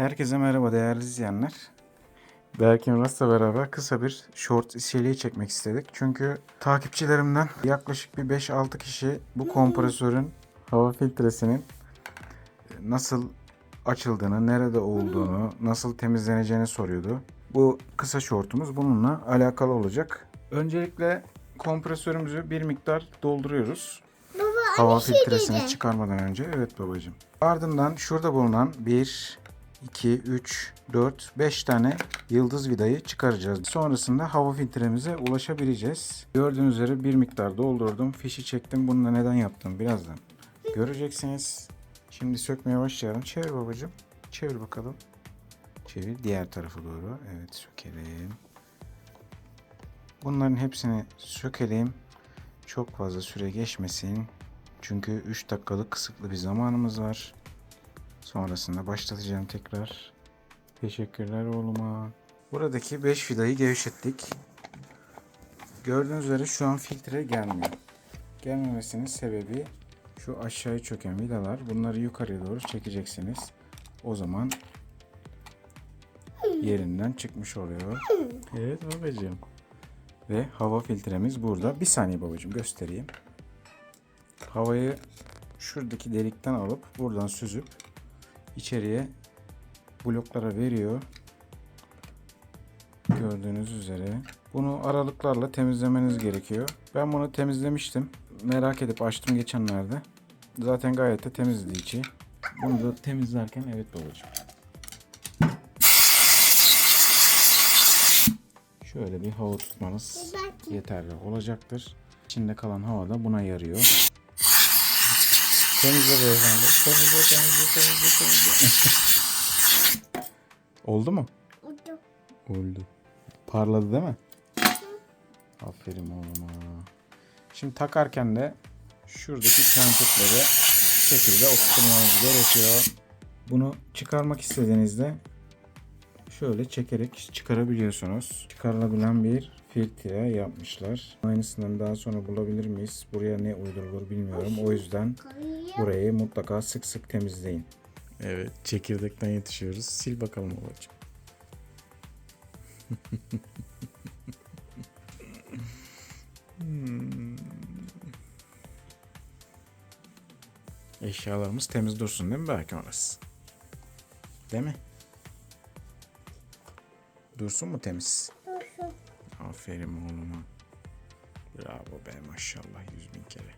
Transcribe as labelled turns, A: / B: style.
A: Herkese merhaba değerli izleyenler. Berkin Rast'la beraber kısa bir short içeriği çekmek istedik. Çünkü takipçilerimden yaklaşık bir 5-6 kişi bu kompresörün hava filtresinin nasıl açıldığını, nerede olduğunu, nasıl temizleneceğini soruyordu. Bu kısa shortumuz bununla alakalı olacak. Öncelikle kompresörümüzü bir miktar dolduruyoruz. Hava filtresini çıkarmadan önce. Evet babacığım. Ardından şurada bulunan 1, 2, 3, 4, 5 tane yıldız vidayı çıkaracağız. Sonrasında hava filtremize ulaşabileceğiz. Gördüğünüz üzere bir miktar doldurdum. Fişi çektim. Bunu da neden yaptım birazdan. Göreceksiniz. Şimdi sökmeye başlayalım. Çevir babacığım. Çevir bakalım. Çevir diğer tarafa doğru. Evet sökelim. Bunların hepsini sökelim. Çok fazla süre geçmesin. Çünkü 3 dakikalık kısıtlı bir zamanımız var. Sonrasında başlatacağım tekrar. Teşekkürler oğluma. Buradaki 5 vidayı gevşettik. Gördüğünüz üzere şu an filtre gelmiyor. Gelmemesinin sebebi şu aşağıya çöken vidalar. Bunları yukarıya doğru çekeceksiniz. O zaman yerinden çıkmış oluyor. Evet babacığım. Ve hava filtremiz burada. Bir saniye babacığım göstereyim. Havayı şuradaki delikten alıp buradan süzüp içeriye bloklara veriyor. Gördüğünüz üzere. Bunu aralıklarla temizlemeniz gerekiyor. Ben bunu temizlemiştim. Merak edip açtım geçenlerde. Zaten gayet de temizdi içi. Bunu da temizlerken evet babacığım. Şöyle bir hava tutmanız yeterli olacaktır. İçinde kalan hava da buna yarıyor. Temizle beyefendi. Temizle, temizle, temizle, temizle. Oldu mu?
B: Oldu.
A: Oldu. Parladı değil mi? Aferin oğluma. Şimdi takarken de şuradaki çentikleri şekilde oturtmanız gerekiyor. Bunu çıkarmak istediğinizde şöyle çekerek çıkarabiliyorsunuz. Çıkarılabilen bir filtre yapmışlar. Aynısından daha sonra bulabilir miyiz? Buraya ne uydurulur bilmiyorum. O yüzden burayı mutlaka sık sık temizleyin. Evet, çekirdekten yetişiyoruz. Sil bakalım babacığım. Hmm. Eşyalarımız temiz dursun değil mi belki orası? Değil mi? Dursun mu temiz?
B: Dursun.
A: Aferin oğluma. Bravo be maşallah yüz bin kere.